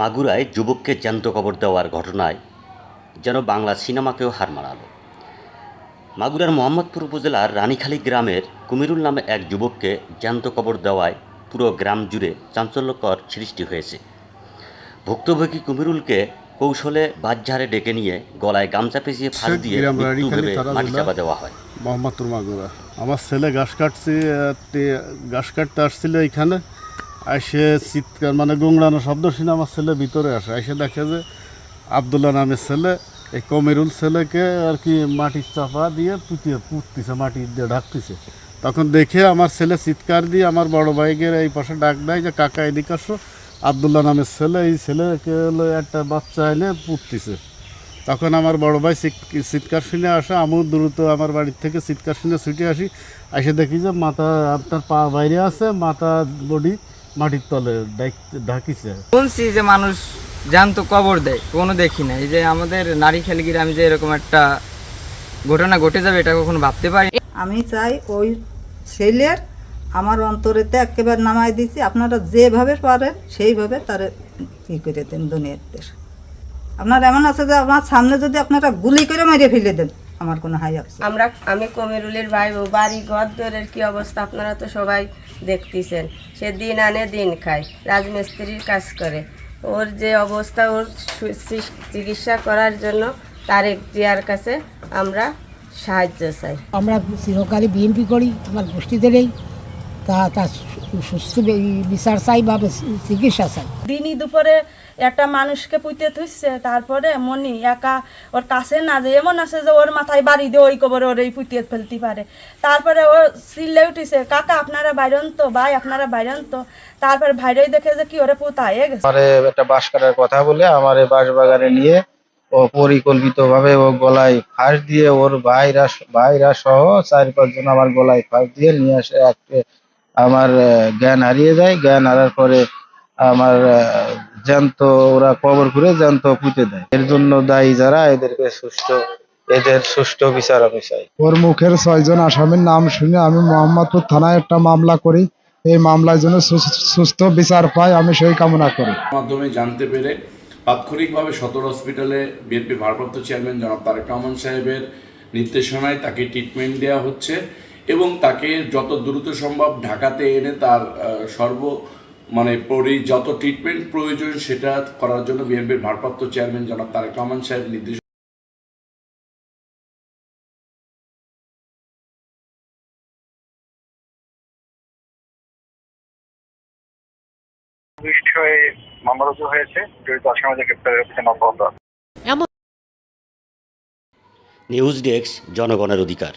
মাগুরায় যুবককে জ্যান্ত কবর দেওয়ার ঘটনায় যেন বাংলা সিনেমাকেও হার মানালো। মাগুরার মোহাম্মদপুর উপজেলার রানীখালী গ্রামের কুমিরুল নামে এক যুবককে জ্যান্ত কবর দেওয়ায় পুরো গ্রাম জুড়ে চাঞ্চল্যকর সৃষ্টি হয়েছে। ভুক্তভোগী কুমিরুলকে কৌশলে বাজারে ডেকে নিয়ে গলায় গামছা পেঁচিয়ে ফাঁস দিয়ে মাটি চাপা দেওয়া হয়। মোহাম্মদপুর মাগুরা। আমার ছেলে ঘাস কাটছে ঘাস কাটতে আসছিল এইখানে এসে চিৎকার মানে গোংড়ানো শব্দ শুনে আমার ছেলে ভিতরে আসে। এসে দেখে যে আবদুল্লাহ নামের ছেলে, এই কমিরুল ছেলেকে আর কি মাটির চাপা দিয়ে পুঁতিয়ে পুঁততেছে মাটি দিয়ে ঢাকতেছে। তখন দেখে আমার ছেলে চিৎকার দিয়ে আমার বড় ভাইকে এই পাশে ডাক দেয় যে, কাকা, এদিকে আসো। আবদুল্লাহ নামের ছেলে এই ছেলেকে হলো একটা বাচ্চা এনে পুঁততেছে। তখন আমার বড় ভাই চিৎ- চিৎকার শুনে আসে আমিও দ্রুত আমার বাড়ির থেকে চিৎকার শুনে ছুটে আসি। এসে দেখি যে মাথা আপনার পা বাইরে আছে, মাথা বডি মাটির তলে ঢাকিছে শুনছি যে মানুষ জানতো কবর দেয় কোনো দেখি না। এই যে আমাদের নারী খেল গ্রামে যে এরকম একটা ঘটনা ঘটে যাবে এটা কখনো ভাবতে পারি? আমি চাই ওই ছেলের আমার অন্তরেতে একেবারে নামাই দিছি। আপনারা যেভাবে পারেন সেইভাবে তার ই করে দেন দুনিয়াতে। আপনার এমন আছে যে আমার সামনে যদি আপনারা গুলি করে মেরে ফেলে দেন আমার কোনো হাই আছে। আমরা আমি কমিরুলের ভাই ও বাড়ি ঘর দরের কি অবস্থা আপনারা তো সবাই দেখতেছেন। সে দিন আনে দিন খায় রাজমিস্ত্রির কাজ করে। ওর যে অবস্থা ওর সু- চিকিৎসা করার জন্য তারেক জিয়ার কাছে আমরা সাহায্য চাই। আমরা চিরকালই বিএনপি করি আমার গোষ্ঠীদেরই। তা তার সুস্থ বিচার চাই বা চিকিৎসা চাই। দিনই দুপুরে একটা মানুষকে পুঁতে থুসছে তারপরে মনি একা ওর কাছে না যে এমন আছে যে ওর মাথায় বাড়ি দিয়ে ওই কবরে ওর এই পুঁতিয়ে ফেলতে পারে। তারপরে ও চিল্লে উঠিছে কাকা আপনারা বাইরন তো ভাই আপনারা বাইরন তো। তারপরে ভাইরাই দেখে যে কি ওরে পুতায় গেছে। আমারে একটা বাঁশ কাটার কথা বলে আমার বাঁশ বাগানে নিয়ে ও পরিকল্পিত ভাবে ও গলায় ফাঁস দিয়ে ওর ভাইরা ভাইরা সহ চার পাঁচজন আমার গলায় ফাঁস দিয়ে নিয়ে আসে একটা আমার জ্ঞান হারিয়ে যায়। জ্ঞান হারার পরে আমার জ্যান্ত ওরা কবর করে জ্যান্ত পুঁতে দেয়। এর জন্য দায়ী যারা এদেরকে সুস্থ এদের সুষ্ঠু বিচার আমি চাই। ওর মুখের ছয়জন আসামির নাম শুনে আমি মোহাম্মদপুর থানায় একটা মামলা করি। এই মামলার জন্য সুস- সুস্থ বিচার পাই আমি সেই কামনা করি। মাধ্যমে জানতে পেরে তাৎক্ষণিকভাবে সদর হসপিটালে বিএনপি ভারপ্রাপ্ত চেয়ারম্যান জনাব তারেক রহমান সাহেবের নির্দেশনায় তাকে ট্রিটমেন্ট দেওয়া হচ্ছে। এবং তাকে যত দ্রুত সম্ভব ঢাকাতে এনে তার আহ, সর্ব মানে পরি যত ট্রিটমেন্ট প্রয়োজন সেটা করার জন্য বিএনপির ভারপ্রাপ্ত চেয়ারম্যান জনাব তারেক রহমান সাহেব নির্দেশ বিষয়ে মামলা রুজু হয়েছে জড়িত আসামিদের গ্রেপ্তারের পিছনে অব্যাহত নিউজ ডেস্ক জনগণের অধিকার।